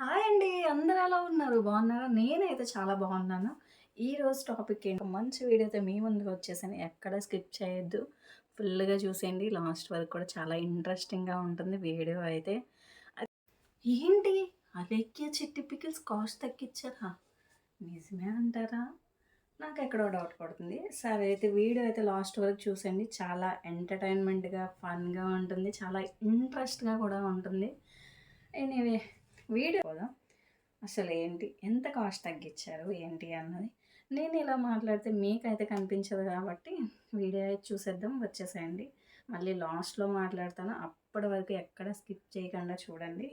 Hi అండి. అందరూ ఎలా ఉన్నారు? బాగున్నారా? నేనైతే చాలా బాగున్నాను. ఈరోజు టాపిక్ ఏంటి మంచి వీడియోతో మీ ముందుకు వచ్చేసాను. ఎక్కడ స్కిప్ చేయొద్దు. ఫుల్‌గా చూసేయండి. లాస్ట్ వరకు కూడా చాలా ఇంట్రెస్టింగ్‌గా ఉంటుంది వీడియో అయితే. ఏంటి అలేఖ్య చిట్టి పికిల్స్ కాస్ట్ తగ్గించారా? నిజమే అంటారా? నాకు ఎక్కడో డౌట్ పడుతుంది. సరే అయితే వీడియో అయితే లాస్ట్ వరకు చూసేయండి. చాలా ఎంటర్‌టైన్‌మెంట్‌గా, ఫన్‌గా ఉంటుంది. చాలా ఇంట్రెస్ట్‌గా కూడా ఉంటుంది. ఎనీవే వీడియో కదా. అసలు ఏంటి? ఎంత కాస్ట్ తగ్గించారు? ఏంటి అన్నది. నేను ఇలా మాట్లాడితే మీకైతే కనిపించదు కాబట్టి వీడియో అయితే చూసేద్దాం వచ్చేసేయండి. మళ్ళీ లాస్ట్లో మాట్లాడతాను. అప్పటి వరకు ఎక్కడ స్కిప్ చేయకుండా చూడండి.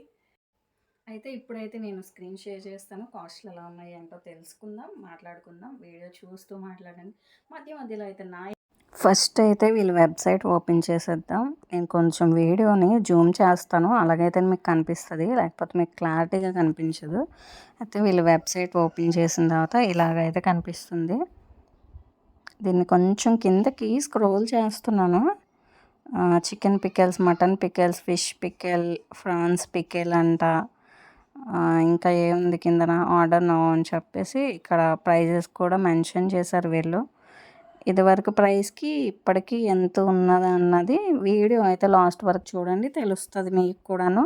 అయితే ఇప్పుడైతే నేను స్క్రీన్ షేర్ చేస్తాను. కాస్ట్లు ఎలా ఉన్నాయి ఏంటో తెలుసుకుందాం మాట్లాడుకుందాం. వీడియో చూస్తూ మాట్లాడండి. మధ్య మధ్యలో అయితే నా ఫస్ట్ అయితే వీళ్ళ వెబ్సైట్ ఓపెన్ చేసేద్దాం. నేను కొంచెం వీడియోని జూమ్ చేస్తాను. అలాగైతే మీకు కనిపిస్తుంది. లేకపోతే మీకు క్లారిటీగా కనిపించదు. అయితే వీళ్ళ వెబ్సైట్ ఓపెన్ చేసిన తర్వాత ఇలాగైతే కనిపిస్తుంది. దీన్ని కొంచెం కిందకి స్క్రోల్ చేస్తున్నాను. Chicken pickles mutton pickles fish pickle prawns pickle అంట. ఇంకా ఏముంది కిందన? ఆర్డర్ నో అని చెప్పేసి ఇక్కడ ప్రైజెస్ కూడా మెన్షన్ చేశారు వీళ్ళు. ఇదివరకు ప్రైస్కి ఇప్పటికీ ఎంత ఉన్నది అన్నది వీడియో అయితే లాస్ట్ వరకు చూడండి తెలుస్తుంది మీకు కూడాను.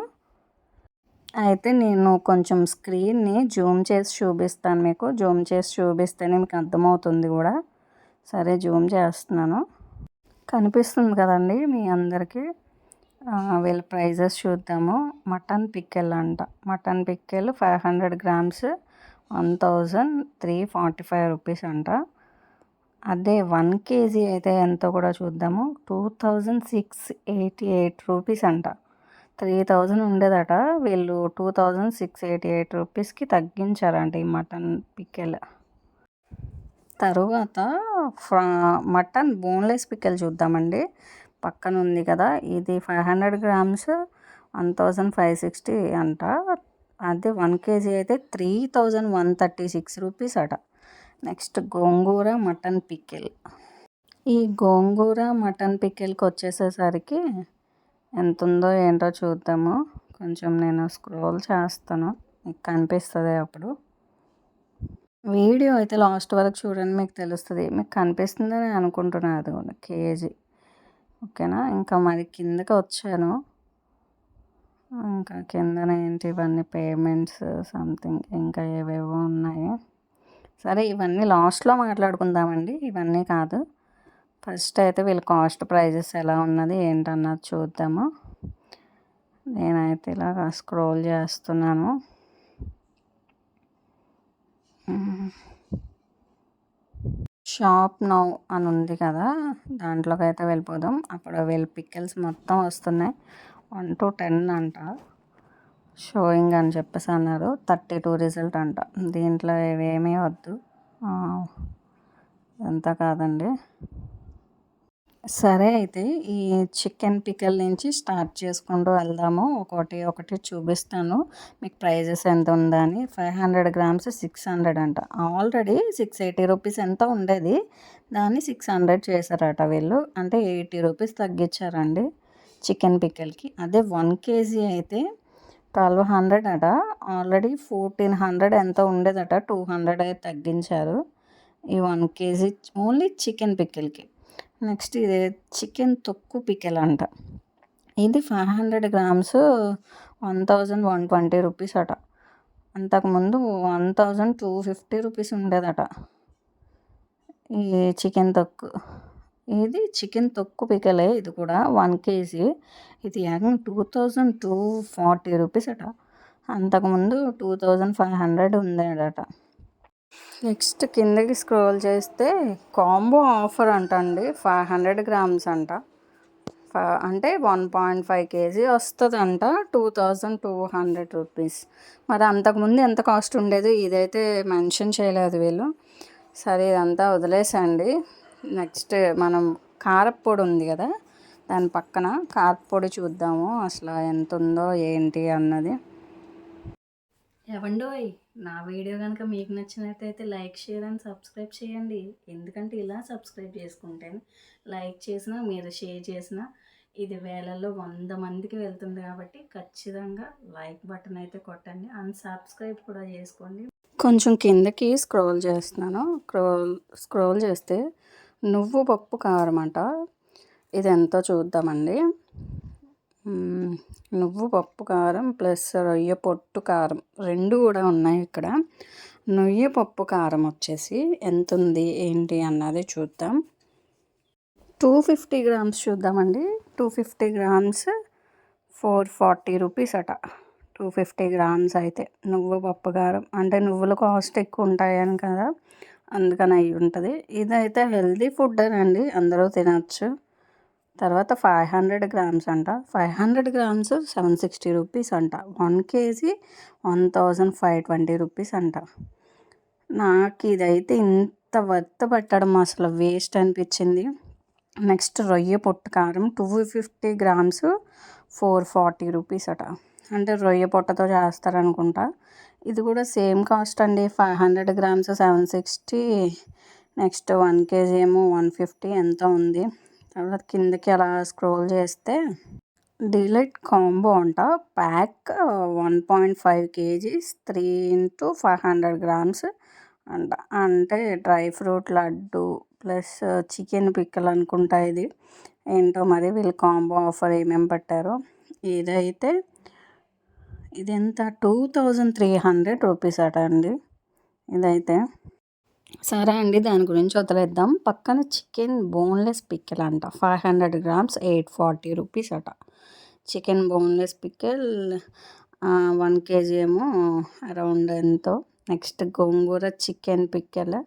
అయితే నేను కొంచెం స్క్రీన్ని జూమ్ చేసి చూపిస్తాను మీకు. జూమ్ చేసి చూపిస్తేనే మీకు అర్థమవుతుంది కూడా. సరే జూమ్ చేస్తున్నాను. కనిపిస్తుంది కదండి మీ అందరికీ. వీళ్ళ ప్రైజెస్ చూద్దాము. మటన్ పిక్కెల్ అంట. Mutton pickle five hundred grams one thousand three forty five rupees అంట. అదే వన్ కేజీ అయితే ఎంతో కూడా చూద్దాము. Two thousand six eighty eight rupees అంట. త్రీ థౌజండ్ ఉండేదట. వీళ్ళు two thousand six eighty eight రూపీస్కి తగ్గించారంట ఈ మటన్ పిక్కెల్. తరువాత ఫ్రా మటన్ బోన్లెస్ పిక్కెల్ చూద్దామండి. పక్కన ఉంది కదా. ఇది five hundred grams one thousand five sixty అంట. అదే వన్ కేజీ అయితే three thousand one thirty six rupees అట. నెక్స్ట్ గోంగూర మటన్ పిక్కిల్ ఈ గోంగూర మటన్ పిక్కిల్కి వచ్చేసేసరికి ఎంత ఉందో ఏంటో చూద్దాము. కొంచెం నేను స్క్రోల్ చేస్తాను. మీకు కనిపిస్తుంది అప్పుడు. వీడియో అయితే లాస్ట్ వరకు చూడండి మీకు తెలుస్తుంది. మీకు కనిపిస్తుందని అనుకుంటున్నాను అది కూడా కేజీ. ఓకేనా? ఇంకా మరి కిందకి వచ్చాను. ఇంకా కిందన ఏంటి ఇవన్నీ పేమెంట్స్ సంథింగ్ ఇంకా ఏవేవో ఉన్నాయి. సరే ఇవన్నీ లాస్ట్లో మాట్లాడుకుందామండి. ఇవన్నీ కాదు. ఫస్ట్ అయితే వీళ్ళ కాస్ట్ ప్రైజెస్ ఎలా ఉన్నది ఏంటన్నది చూద్దాము. నేనైతే ఇలా స్క్రోల్ చేస్తున్నాను. షాప్ నౌ అని ఉంది కదా దాంట్లోకి అయితే వెళ్ళిపోదాం. అప్పుడు వీళ్ళ పిక్కిల్స్ మొత్తం వస్తున్నాయి. వన్ టు టెన్ అంట. షోయింగ్ అని చెప్పేసి అన్నారు. థర్టీ టూ రిజల్ట్ అంట. దీంట్లో ఇవేమీ వద్దు. ఎంత కాదండి. సరే అయితే ఈ చికెన్ పికల్ నుంచి స్టార్ట్ చేసుకుంటూ వెళ్దాము. ఒకటి ఒకటి చూపిస్తాను. మీకు ప్రైజెస్ ఎంత ఉందని. Five hundred grams six hundred అంట. ఆల్రెడీ సిక్స్ ఎయిటీ రూపీస్ ఎంత ఉండేది? దాన్ని సిక్స్ హండ్రెడ్ చేశారట వీళ్ళు. అంటే ఎయిటీ రూపీస్ తగ్గించారండి చికెన్ పికల్కి. అదే వన్ కేజీ అయితే ట్వెల్వ్ హండ్రెడ్ అట. ఆల్రెడీ ఫోర్టీన్ హండ్రెడ్ ఎంత ఉండేదట? టూ హండ్రెడ్ అయితే తగ్గించారు. ఈ వన్ కేజీ ఓన్లీ చికెన్ పిక్కిల్కి. నెక్స్ట్ ఇది చికెన్ తొక్కు పికెల్ అంట. ఇది five hundred grams one thousand one twenty rupees అట. అంతకుముందు one thousand two fifty rupees ఉండేదట. ఈ చికెన్ తొక్కు. ఇది చికెన్ తొక్కు పికలే ఇది కూడా వన్ కేజీ. ఇది ఏకంగా two thousand two forty rupees అట. అంతకుముందు టూ థౌజండ్ ఫైవ్ హండ్రెడ్ ఉందేడట. నెక్స్ట్ కిందకి స్క్రోల్ చేస్తే కాంబో ఆఫర్ అంట అండి ఫైవ్ హండ్రెడ్ గ్రామ్స్ అంట. ఫ- అంటే వన్ పాయింట్ ఫైవ్ కేజీ వస్తుంది అంట two thousand two hundred rupees. మరి అంతకుముందు ఎంత కాస్ట్ ఉండేది ఇదైతే మెన్షన్ చేయలేదు వీళ్ళు. సరే ఇదంతా వదిలేసండి. నెక్స్ట్ మనం కారప్పొడి ఉంది కదా దాని పక్కన కారప్పొడి చూద్దాము. అసలు ఎంత ఉందో ఏంటి అన్నది. ఏవండోయ్ నా వీడియో కనుక మీకు నచ్చినట్టయితే లైక్ షేర్ అండ్ సబ్స్క్రైబ్ చేయండి. ఎందుకంటే ఇలా సబ్స్క్రైబ్ చేసుకుంటే లైక్ చేసినా మీరు షేర్ చేసినా ఇది వేలల్లో వంద మందికి వెళ్తుంది కాబట్టి ఖచ్చితంగా లైక్ బటన్ అయితే కొట్టండి. అండ్ సబ్స్క్రైబ్ కూడా చేసుకోండి. కొంచెం కిందకి స్క్రోల్ చేస్తున్నాను. స్క్రోల్ స్క్రోల్ చేస్తే నువ్వు పప్పు కారం అంట ఇది ఎంతో చూద్దామండి నువ్వు పప్పు కారం ప్లస్ రొయ్య పొట్టు కారం రెండు కూడా ఉన్నాయి ఇక్కడ. నొయ్య పప్పు కారం వచ్చేసి ఎంత ఉంది ఏంటి అన్నది చూద్దాం. టూ ఫిఫ్టీ గ్రామ్స్ చూద్దామండి. Two fifty grams four forty rupees అట. టూ ఫిఫ్టీ గ్రామ్స్ అయితే నువ్వు పప్పు కారం. అంటే నువ్వుల కాస్ట్ ఎక్కువ ఉంటాయని కదా అందుకని అయి ఉంటుంది. ఇదైతే హెల్తీ ఫుడ్ అండి అందరూ తినచ్చు. తర్వాత ఫైవ్ హండ్రెడ్ గ్రామ్స్ అంట. Five hundred grams seven sixty rupees అంట. One kg one thousand five twenty rupees అంట. నాకు ఇదైతే ఇంత వర్త్ పెట్టడం అసలు వేస్ట్ అనిపించింది. నెక్స్ట్ రొయ్య పొట్టు కారం two fifty grams four forty rupees అట. అంటే రొయ్య పొట్టతో చేస్తారనుకుంటా. ఇది కూడా సేమ్ కాస్ట్ అండి. Five hundred grams seven sixty next one kg ఏమో వన్ ఫిఫ్టీ ఎంత ఉంది? తర్వాత కిందకి అలా స్క్రోల్ చేస్తే డిలైట్ కాంబో అంట. Pack one point five kgs three into five hundred grams అంట. అంటే dry fruit laddu plus chicken పిక్కలు అనుకుంటా ఇది. ఏంటో మరి వీళ్ళు కాంబో ఆఫర్ ఏమేమి పెట్టారో. ఇదైతే ఇది ఎంత two thousand three hundred rupees అట అండి. ఇదైతే సరే అండి దాని గురించి వదిలేద్దాం. పక్కన చికెన్ బోన్లెస్ పిక్కల్ అంట. Five hundred grams eight forty rupees అట. Chicken boneless pickle one kg ఏమో అరౌండ్ ఎంతో. Next gongura chicken pickle.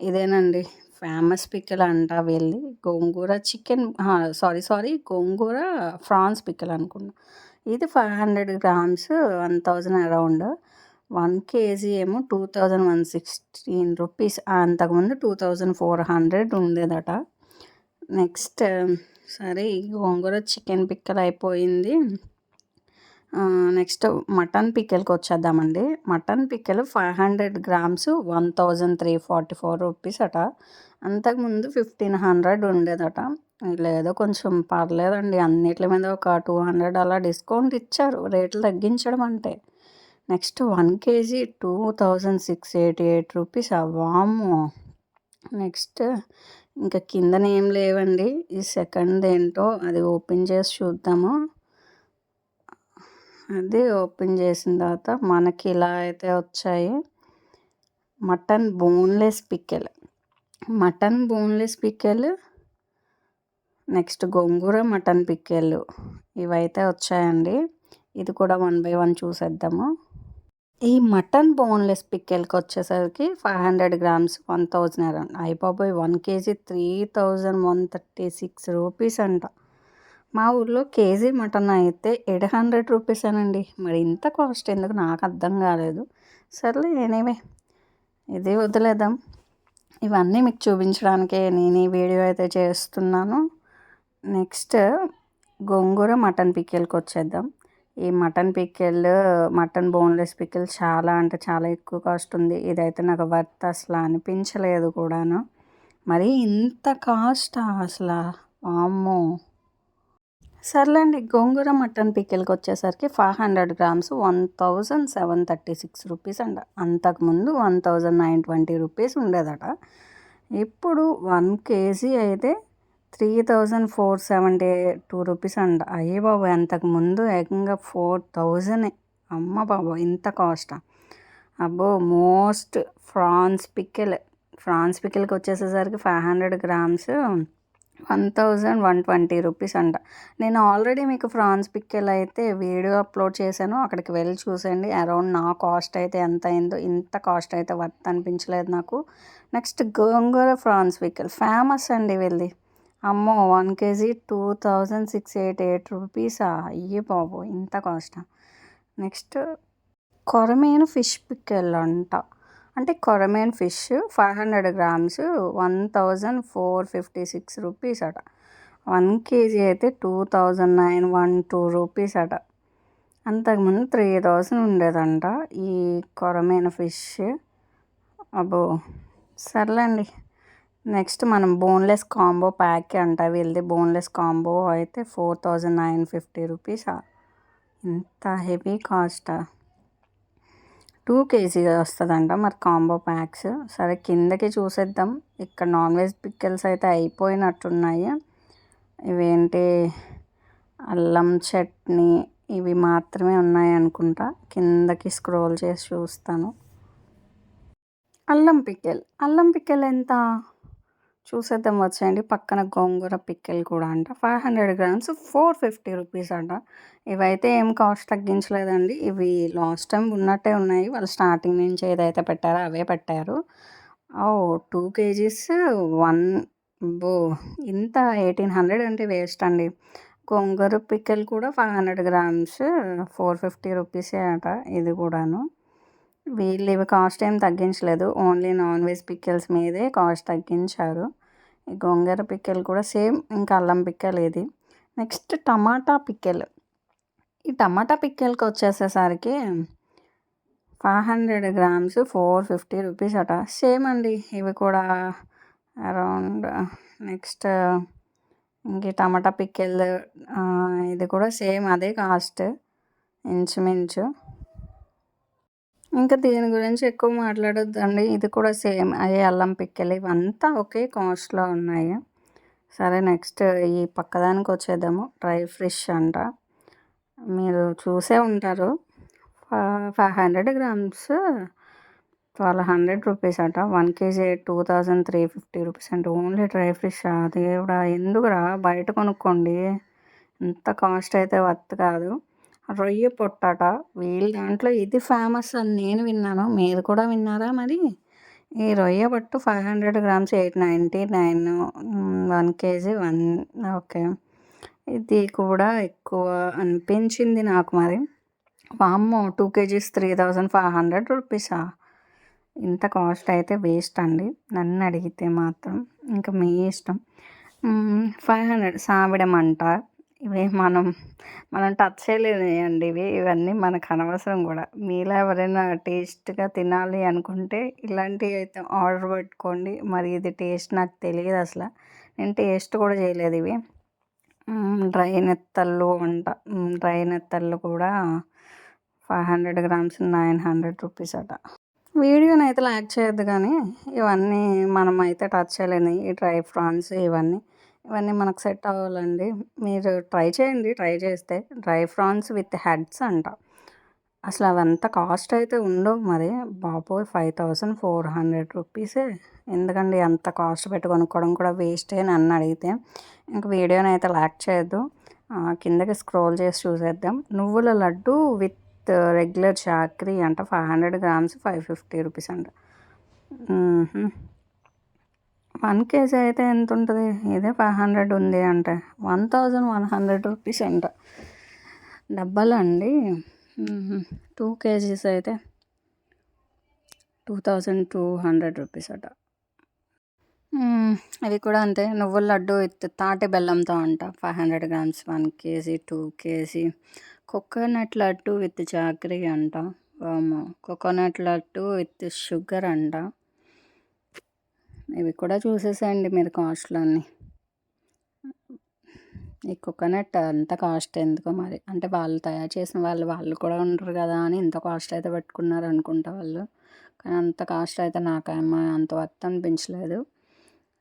ఇదేనండి ఫేమస్ పిక్కల్ అంట వెళ్ళి gongura chicken sorry sorry gongura prawns pickle అనుకున్నా. ఇది five hundred grams one thousand around. One kg ఏమో two thousand one sixteen rupees. అంతకుముందు two thousand four hundred ఉండేదట. Next సరే ఈ గోంగూర చికెన్ పిక్కలు అయిపోయింది. నెక్స్ట్ మటన్ పిక్కలకి వచ్చేద్దామండి. మటన్ పిక్కలు five hundred grams one thousand three forty four rupees అట. అంతకుముందు ఫిఫ్టీన్ హండ్రెడ్ ఉండేదట. లేదో కొంచెం పర్లేదండి. అన్నిటి మీద ఒక టూ హండ్రెడ్ అలా డిస్కౌంట్ ఇచ్చారు. రేట్లు తగ్గించడం అంటే. Next one kg two thousand six eighty eight rupees. అవ్వాము next ఇంకా కిందన ఏం లేవండి. ఈ సెకండ్ ఏంటో అది ఓపెన్ చేసి చూద్దాము. అది ఓపెన్ చేసిన తర్వాత మనకి ఇలా అయితే వచ్చాయి. Mutton boneless pickle. Mutton boneless pickle. Next gongura mutton పిక్కెళ్ళు ఇవైతే వచ్చాయండి. ఇది కూడా వన్ బై వన్ చూసేద్దాము. ఈ మటన్ బోన్లెస్ పిక్కెల్కి వచ్చేసరికి five hundred grams one thousand around. అయిపోయి one kg three thousand one thirty six rupees అంట. మా ఊళ్ళో కేజీ మటన్ అయితే ఎయిట్ హండ్రెడ్ రూపీస్ అనండి. మరి ఇంత కాస్ట్ ఎందుకు? నాకు అర్థం కాలేదు. సర్లే ఎనీవే. ఇది వదిలేద్దాం. ఇవన్నీ మీకు చూపించడానికే నేను ఈ వీడియో అయితే చేస్తున్నాను. నెక్స్ట్ గోంగూర మటన్ పిక్కెల్కి వచ్చేద్దాం ఈ mutton pickle mutton boneless pickle చాలా అంటే చాలా ఎక్కువ కాస్ట్ ఉంది. ఇదైతే నాకు వర్త్ అసలు అనిపించలేదు కూడాను. మరి ఇంత కాస్ట్ అసలు? అమ్మో సర్లేండి గోంగూర మటన్ పిక్కెల్కి వచ్చేసరికి five hundred grams one thousand seven thirty six rupees అంట. అంతకుముందు one thousand nine twenty rupees ఉండేదట. ఇప్పుడు వన్ కేజీ అయితే three thousand four seventy two rupees అంట. అయ్యే బాబు అంతకుముందు ఏకంగా ఫోర్ థౌజండ్ అమ్మ బాబు ఇంత కాస్టా. అబ్బో మోస్ట్ ఫ్రాన్స్ పిక్కెల్ ఫ్రాన్స్ పిక్కెల్కి వచ్చేసేసరికి five hundred grams one thousand one twenty rupees అంట. నేను ఆల్రెడీ మీకు ఫ్రాన్స్ పిక్కెల్ అయితే వీడియో అప్లోడ్ చేశాను. అక్కడికి వెళ్ళి చూసండి అరౌండ్ నా కాస్ట్ అయితే ఎంత అయిందో ఇంత కాస్ట్ అయితే వర్త్ అనిపించలేదు నాకు. Next gongura prawns pickle famous అండి వెళ్ళి అమ్మో one KG two thousand six eight eight రూపీసా? అయ్యే బాబు ఇంత కాస్టా? నెక్స్ట్ కొరమేను ఫిష్ పిక్కెల్ అంట. అంటే కొరమేన్ fish five hundred grams one thousand four fifty six rupees అట వన్ కేజీ అయితే two thousand nine one two rupees అట అంతకుముందు త్రీ థౌజండ్ ఉండేదంట ఈ కొరమేన ఫిష్. అబ్బో సర్లేండి. నెక్స్ట్ మనం బోన్లెస్ కాంబో ప్యాక్ అంట. వీళ్ళది బోన్లెస్ కాంబో అయితే four thousand nine fifty rupees? ఇంత హెవీ కాస్ట్? టూ కేజీ వస్తుందంట మరి కాంబో ప్యాక్స్. సరే కిందకి చూసేద్దాం. ఇక్కడ నాన్ వెజ్ పిక్కెల్స్ అయితే అయిపోయినట్టున్నాయి. ఇవేంటి? అల్లం చట్నీ ఇవి మాత్రమే ఉన్నాయి అనుకుంటా. కిందకి స్క్రోల్ చేసి చూస్తాను. అల్లం పిక్కెల్. అల్లం పిక్కెల్ ఎంత? చూసేద్దాం వచ్చేయండి. పక్కన గోంగూర పిక్కల్ కూడా అంట. Five hundred grams four fifty rupees అంట. ఇవైతే ఏం కాస్ట్ తగ్గించలేదండి. ఇవి లాస్ట్ టైం ఉన్నట్టే ఉన్నాయి. వాళ్ళు స్టార్టింగ్ నుంచి ఏదైతే పెట్టారో అవే పెట్టారు. ఓ టూ కేజీస్ వన్ బో ఇంత ఎయిటీన్ హండ్రెడ్ అంటే వేస్ట్ అండి. గోంగూర పిక్కల్ కూడా five hundred grams four fifty రూపీసే అట. ఇది కూడాను. వీళ్ళు ఇవి కాస్ట్ ఏం తగ్గించలేదు. ఓన్లీ నాన్ వెజ్ పిక్కెల్స్ మీదే కాస్ట్ తగ్గించారు. ఈ గోంగూర పిక్కల్ కూడా సేమ్ ఇంకా అల్లం పిక్కెల్ ఇది. నెక్స్ట్ టమాటా పిక్కెల్. ఈ టమాటా పిక్కెల్కి వచ్చేసేసరికి five hundred grams four fifty rupees అట. సేమ్ అండి. ఇవి కూడా అరౌండ్ నెక్స్ట్ ఇంక టమాటా పిక్కెల్ ఇది కూడా సేమ్ అదే కాస్ట్. ఇంచుమించు. ఇంకా దీని గురించి ఎక్కువ మాట్లాడొద్దండి. ఇది కూడా సేమ్. అయ్యే అల్లం పిక్కలు ఇవంతా ఒకే కాస్ట్లో ఉన్నాయి. సరే నెక్స్ట్ ఈ పక్కదానికి వచ్చేద్దాము. డ్రై ఫ్రిష్ అంట. మీరు చూసే ఉంటారు. Five hundred grams twelve hundred rupees అట. One kg two thousand three fifty rupees అంటే. ఓన్లీ డ్రై ఫ్రిష్ అది కూడా ఎందుకురా? బయట కొనుక్కోండి. ఎంత కాస్ట్ అయితే వర్త్ కాదు. రొయ్య పొట్టట. వీళ్ళ దాంట్లో ఇది ఫేమస్ అని నేను విన్నాను. మీరు కూడా విన్నారా మరి? ఈ రొయ్య పొట్టు five hundred grams eight ninety nine one kg one okay. ఇది కూడా ఎక్కువ అనిపించింది నాకు మరి. వామ్మో two kgs three thousand five hundred రూపీసా? ఇంత కాస్ట్ అయితే వేస్ట్ అండి. నన్ను అడిగితే మాత్రం. ఇంకా మీ ఇష్టం. ఫైవ్ హండ్రెడ్ సావిడమంట ఇవి మనం మనం టచ్ చేయలేనివండి ఇవి. ఇవన్నీ మనకు అనవసరం కూడా. మీలో ఎవరైనా టేస్ట్గా తినాలి అనుకుంటే ఇలాంటివి అయితే ఆర్డర్ పెట్టుకోండి. మరి ఇది టేస్ట్ నాకు తెలియదు అసలు. నేను టేస్ట్ కూడా చేయలేదు ఇవి. డ్రై నెత్తళ్ళు అంట. డ్రై నెత్తళ్ళు కూడా five hundred grams nine hundred rupees అట. వీడియోని అయితే లాక్ చేయొద్దు కానీ ఇవన్నీ మనం అయితే టచ్ చేయలేని ఈ డ్రై ఫ్రాన్స్ ఇవన్నీ. ఇవన్నీ మనకు సెట్ అవ్వాలండి. మీరు ట్రై చేయండి ట్రై చేస్తే. డ్రై ఫ్రాన్స్ విత్ హెడ్స్ అంట. అసలు అవంత కాస్ట్ అయితే ఉండవు మరి. బాబోయ్! ఫైవ్ థౌసండ్ ఫోర్ హండ్రెడ్ రూపీసే. ఎందుకండి అంత కాస్ట్ పెట్టి కొనుక్కోవడం కూడా వేస్టే నన్ను అడిగితే. ఇంక వీడియోని అయితే లాక్ చేయొద్దు. కిందకి స్క్రోల్ చేసి చూసేద్దాం. నువ్వుల లడ్డు విత్ రెగ్యులర్ చాక్రీ అంట. Five hundred grams five fifty rupees అంట. వన్ కేజీ అయితే ఎంత ఉంటుంది ఇదే ఫైవ్ హండ్రెడ్ ఉంది అంటే. One thousand one hundred rupees అంట. డబ్బాలు అండి టూ కేజీస్ అయితే two thousand two hundred rupees అట. అవి కూడా అంతే. నువ్వుల లడ్డు విత్ తాటి బెల్లంతో అంట. Five hundred grams. One kg two kg. Coconut laddu with jaggery అంట. కోకోనట్ లడ్డు విత్ షుగర్ అంట. ఇవి కూడా చూసేసేయండి మీరు కాస్ట్లన్నీ. ఈ కోకోనట్ అంత కాస్ట్ ఎందుకో మరి? అంటే వాళ్ళు తయారు చేసిన వాళ్ళు వాళ్ళు కూడా ఉండరు కదా అని ఇంత కాస్ట్ అయితే పెట్టుకున్నారు అనుకుంటా వాళ్ళు. కానీ అంత కాస్ట్ అయితే నాకేమో అంత వర్త్ అనిపించలేదు.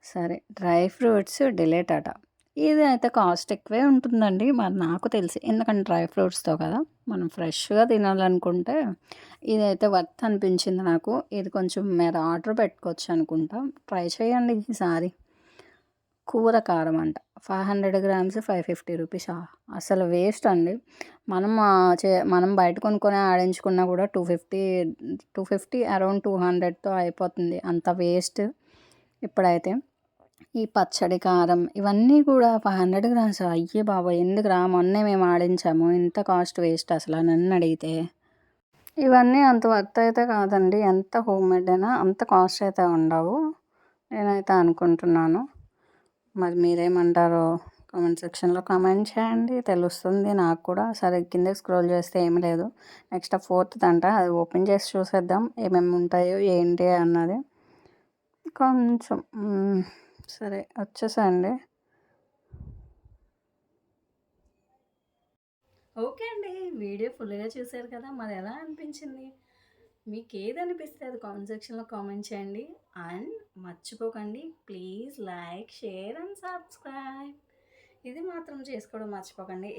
సరే డ్రై ఫ్రూట్స్ డిలేట్ అట. ఇది అయితే కాస్ట్ ఎక్కువే ఉంటుందండి. మరి నాకు తెలిసి ఎందుకంటే డ్రై ఫ్రూట్స్తో కదా. మనం ఫ్రెష్గా తినాలనుకుంటే ఇదైతే వర్త్ అనిపించింది నాకు. ఇది కొంచెం మీరు ఆర్డర్ పెట్టుకోవచ్చు అనుకుంటా. ట్రై చేయండి ఈసారి. కూర కారం అంట. Five hundred grams five fifty rupees. అసలు వేస్ట్ అండి. మనం చే మనం బయట కొనుక్కొని ఆడించుకున్నా కూడా two fifty two fifty around two హండ్రెడ్తో అయిపోతుంది. అంత వేస్ట్ ఇప్పుడైతే. ఈ పచ్చడి కారం ఇవన్నీ కూడా ఫైవ్ హండ్రెడ్ గ్రామ్స్. అయ్యే బాబా ఎందుకురా మొన్నే మేము ఆడించాము. ఇంత కాస్ట్ వేస్ట్ అసలు నన్ను అడిగితే. ఇవన్నీ అంత వర్త్ అయితే కాదండి. ఎంత హోమ్ మేడ్ అయినా అంత కాస్ట్ అయితే ఉండవు. నేనైతే అనుకుంటున్నాను. మరి మీరేమంటారో కామెంట్ సెక్షన్లో కామెంట్ చేయండి. తెలుస్తుంది నాకు కూడా. సరే కిందకి స్క్రోల్ చేస్తే ఏమి లేదు. నెక్స్ట్ ఫోర్త్ అంట అది ఓపెన్ చేసి చూసేద్దాం. ఏమేమి ఉంటాయో ఏంటి అన్నది. కొంచెం సరే వచ్చేసండి ఓకే అండి. వీడియో ఫుల్గా చూశారు కదా మరి ఎలా అనిపించింది? మీకు ఏది అనిపిస్తే అది కామెంట్ సెక్షన్లో కామెంట్ చేయండి. అండ్ మర్చిపోకండి please like share and subscribe. ఇది మాత్రం చేసుకోవడం మర్చిపోకండి.